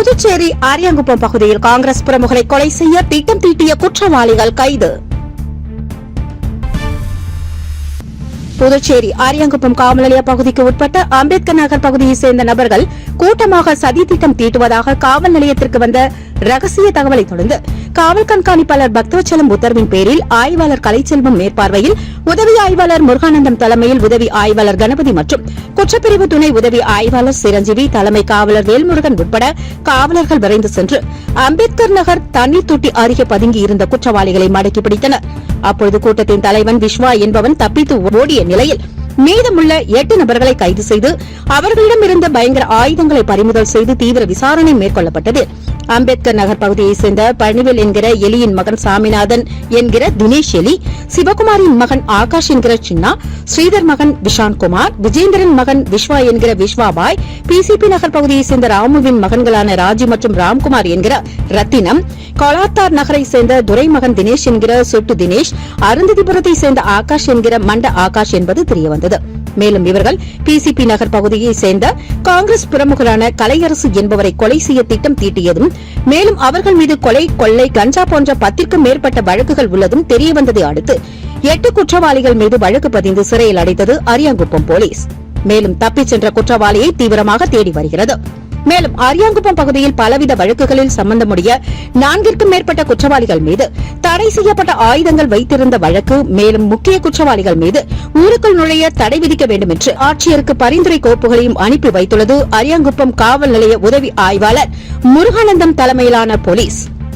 புதுச்சேரி ஆரியாங்குப்பம் பகுதியில் காங்கிரஸ் பிரமுகளை கொலை செய்ய திட்டம் தீட்டிய குற்றவாளிகள் கைது. புதுச்சேரி ஆரியாங்குப்பம் காவல்நிலைய பகுதிக்கு உட்பட்ட அம்பேத்கர் நகர் பகுதியைச் சேர்ந்த நபர்கள் கூட்டமாக சதி திட்டம் தீட்டுவதாக காவல் நிலையத்திற்கு வந்த ரகசிய தகவலை தொடர்ந்து காவல் கண்காணிப்பாளர் பக்தவச்சலம் உத்தரவின் பேரில் ஆய்வாளர் கலைச்செல்வம் மேற்பார்வையில் உதவி ஆய்வாளர் முருகானந்தம் தலைமையில் உதவி ஆய்வாளர் கணபதி மற்றும் குற்றப்பிரிவு துணை உதவி ஆய்வாளர் சிரஞ்சீவி தலைமை காவலர் வேல்முருகன் உட்பட காவலர்கள் விரைந்து சென்று அம்பேத்கர் நகர் தண்ணீர் தொட்டி அருகே பதுங்கி இருந்த குற்றவாளிகளை மடக்கி பிடித்தனர். அப்பொழுது கூட்டத்தின் தலைவன் விஸ்வா என்பவன் தப்பித்து ஓடிய நிலையில் மீதமுள்ள எட்டு நபர்களை கைது செய்து அவர்களிடம் இருந்த பயங்கர ஆயுதங்களை பறிமுதல் செய்து தீவிர விசாரணை மேற்கொள்ளப்பட்டது. அம்பேத்கர் நகர் பகுதியைச் சேர்ந்த பழனிவேல் என்கிற எலியின் மகன் சாமிநாதன் என்கிற தினேஷ் எலி சிவகுமாரின் மகன் ஆகாஷ் என்கிற சின்னா ஸ்ரீதர் மகன் விஷாந்த்குமார் விஜேந்திரன் மகன் விஸ்வா என்கிற விஸ்வாபாய் பிசிபி நகர் பகுதியைச் சேர்ந்த ராமுவின் மகன்களான ராஜி மற்றும் ராம்குமார் என்கிற ரத்தினம் கொலாத்தார் நகரை சேர்ந்த துரைமகன் தினேஷ் என்கிற சொட்டு தினேஷ் அருந்ததிபுரத்தை சேர்ந்த ஆகாஷ் என்கிற மண்ட ஆகாஷ் என்பது தெரியவந்தது. மேலும் இவர்கள் பிசிபி நகர் பகுதியைச் சேர்ந்த காங்கிரஸ் பிரமுகரான கலையரசு என்பவரை கொலை செய்ய திட்டம் தீட்டியதும் மேலும் அவர்கள் மீது கொலை கொள்ளை கஞ்சா போன்ற பத்திற்கும் மேற்பட்ட வழக்குகள் உள்ளதும் தெரியவந்ததை அடுத்து எட்டு குற்றவாளிகள் மீது வழக்கு பதிந்து சிறையில் அடைத்தது அரியாங்குப்பம் போலீஸ். மேலும் தப்பிச் சென்ற குற்றவாளியை தீவிரமாக தேடி வருகிறது. மேலும் அரியாங்குப்பம் பகுதியில் பலவித வழக்குகளில் சம்பந்தமுடைய நான்கிற்கும் மேற்பட்ட குற்றவாளிகள் மீது தடை செய்யப்பட்ட ஆயுதங்கள் வைத்திருந்த வழக்கு மேலும் முக்கிய குற்றவாளிகள் மீது ஊருக்குள் நுழைய தடை விதிக்க வேண்டும் என்று ஆட்சியருக்கு பரிந்துரை கோப்புகளையும் அனுப்பி வைத்துள்ளது அரியாங்குப்பம் காவல் நிலைய உதவி ஆய்வாளர் முருகானந்தம் தலைமையிலான போலீஸ்.